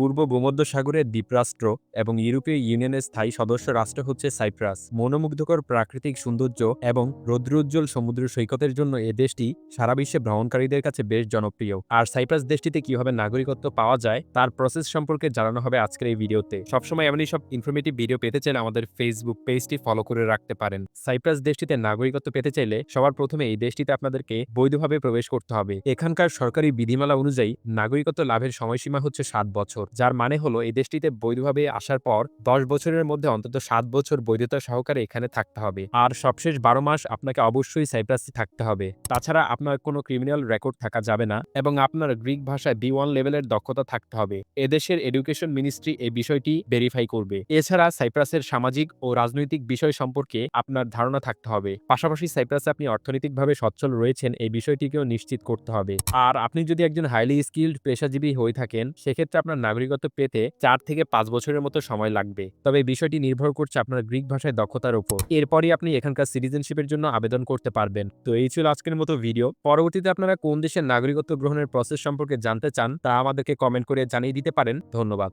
পূর্ব ভূমধ্য সাগরের দ্বীপরাষ্ট্র এবং ইউরোপীয় ইউনিয়নের স্থায়ী সদস্য রাষ্ট্র হচ্ছে সাইপ্রাস। মনোমুগ্ধকর প্রাকৃতিক সৌন্দর্য এবং রৌদ্রোজ্জ্বল সমুদ্র সৈকতের জন্য এ দেশটি সারা বিশ্বে ভ্রমণকারীদের কাছে বেশ জনপ্রিয়। আর সাইপ্রাস দেশটিতে কীভাবে নাগরিকত্ব পাওয়া যায়, তার প্রসেস সম্পর্কে জানানো হবে আজকের এই ভিডিওতে। সবসময় এমনই সব ইনফরমেটিভ ভিডিও পেতে চাইলে আমাদের ফেসবুক পেজটি ফলো করে রাখতে পারেন। সাইপ্রাস দেশটিতে নাগরিকত্ব পেতে চাইলে সবার প্রথমে এই দেশটিতে আপনাদেরকে বৈধভাবে প্রবেশ করতে হবে। এখানকার সরকারি বিধিমালা অনুযায়ী নাগরিকত্ব লাভের সময়সীমা হচ্ছে সাত বছর। যার মানে হলো এই দেশটিতে বৈধভাবে আসার পর দশ বছরের মধ্যে অন্তত সাত বছর বৈধতা সহকারে এখানে থাকতে হবে। আর সবশেষ বারো মাস আপনাকে অবশ্যই সাইপ্রাসে থাকতে হবে। তাছাড়া আপনার কোনো ক্রিমিনাল রেকর্ড থাকা যাবে না এবং আপনার গ্রিক ভাষায় বি ওয়ান লেভেলের দক্ষতা থাকতে হবে। এদেশের এডুকেশন মিনিস্ট্রি এই বিষয়টি ভেরিফাই করবে। এছাড়া সাইপ্রাসের সামাজিক ও রাজনৈতিক বিষয় সম্পর্কে আপনার ধারণা থাকতে হবে। পাশাপাশি সাইপ্রাসে আপনি অর্থনৈতিকভাবে সচ্ছল রয়েছেন এই বিষয়টিকেও নিশ্চিত করতে হবে। আর আপনি যদি একজন হাইলি স্কিল্ড পেশাজীবী হয়ে থাকেন, সেক্ষেত্রে আপনার নাগরিকত্ব পেতে চার থেকে পাঁচ বছরের মতো সময় লাগবে। তবে বিষয়টি নির্ভর করছে আপনার গ্রিক ভাষায় দক্ষতার উপর। এরপরই আপনি এখানকার সিটিজেনশিপের জন্য আবেদন করতে পারবেন। তো এই ছিল আজকের মতো ভিডিও। পরবর্তীতে আপনারা কোন দেশের নাগরিকত্ব গ্রহণের প্রসেস সম্পর্কে জানতে চান, তা আমাদেরকে কমেন্ট করে জানিয়ে দিতে পারেন। ধন্যবাদ।